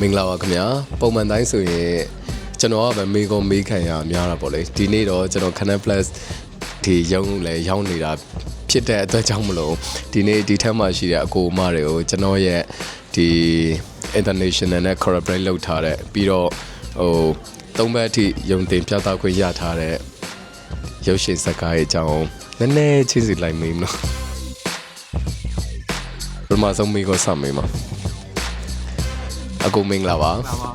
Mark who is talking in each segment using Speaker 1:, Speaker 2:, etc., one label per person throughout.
Speaker 1: မင်္ဂလာပါခင်ဗျာပုံမှန်တိုင်းဆိုရင်ကျွန်တော်ကပဲမေကွန်မေးခံရများတာပေါ့လေဒီနေ့တော့ကျွန်တော် Canon Plus ဒီရုံးလဲရောင်းနေတာဖြစ်တဲ့အတွက်ကြောင့်မလို့ဒီနေ့ဒီထက်မှရှိတဲ့အကိုအမတွေကိုကျွန်တော်ရဲ့ဒီ international နဲ့ collaborate လုပ်ထားတဲ့ပြီးတော့ဟိုသုံးဘက်အထိယုံတင်ပြသခွင့်ရထားတဲ့ရုပ်ရှင်ဇာတ်ကားရဲ့အကြောင်းနည်းနည်းချင်းစီလိုက်မေးမလို့ပထမဆုံးမေးကိုစမေးမှာ အကိုမင်္ဂလာပါ
Speaker 2: ပါပါ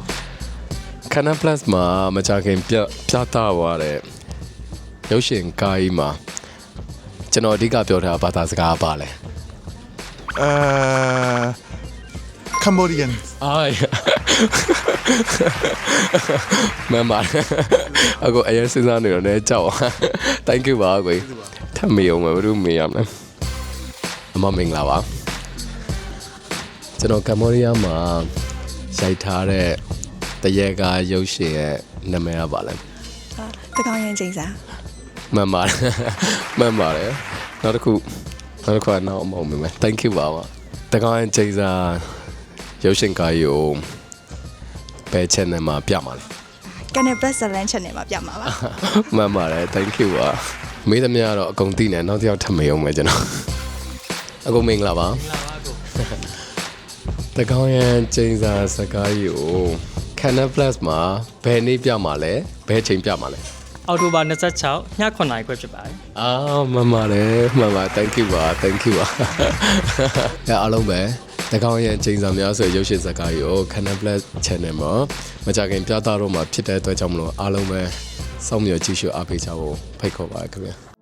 Speaker 1: Canon Plus မှာမကြခင်ပြပြသသွားတဲ့ရုပ်ရှင်ကားကြီးမှာကျွန်တော်အဓိကပြောထားတာဘာသာစကားပါလဲ
Speaker 2: အဲ Cambodian
Speaker 1: အာမမအကိုအရင်စဉ်းစားနေတော့လည်းကြောက် Thank you ပါကိုထပ်မေးအောင်မလို့မေးရမလားအမမင်္ဂလာပါကျွန်တော်ကမ္ဘောဒီးယားမှာ ရိုက်ထားတဲ့တရက်ကရုပ်ရှင်ရဲ့နာမည်ကပါလဲ
Speaker 3: တကောင်ရင်ချိန်စာ
Speaker 1: မှန်ပါတယ်မှန်ပါတယ်နောက်တစ်ခုနောက်တစ်ခုကနောက်အမုံမိမယ် thank you ပါပါတကောင်ရင်ချိန်စာရုပ်ရှင်ကားကိုဘယ် channel မှာပြမှာလဲ
Speaker 3: Canal Plus Zealand channel မှာပြမှာပါ
Speaker 1: မှန်ပါတယ် thank you ပါမေးသမျှတော့အကုန်သိနေနောက်တစ်ယောက်ထမေအောင်မယ်ကျွန်တော်အကုန်မင်္ဂလာပါ တကောင်းရဲ့ချိန်စာစကားကြီးကို Canon Plus မှာဘယ်နေ့ပြမှာလဲဘယ်ချိန်ပြမှာလဲ
Speaker 4: အောက်တိုဘာ26ည9နာရီခွဲဖြစ်ပါတယ်
Speaker 1: အာမှန်ပါတယ်မှန်ပါ thank you ပါ thank you ပါအဲအားလုံးပဲတကောင်းရဲ့ချိန်စာများဆိုရုပ်ရှင်ဇာတ်ကားကြီးကို Canon Plus Channel မှာမကြခင်ပြသတော့မှာဖြစ်တဲ့အတွက်ကြောင့်မလို့အားလုံးပဲစောင့်မျှော်ကြည့်ရှုအားပေးကြဖို့ဖိတ်ခေါ်ပါရခင်ဗျာ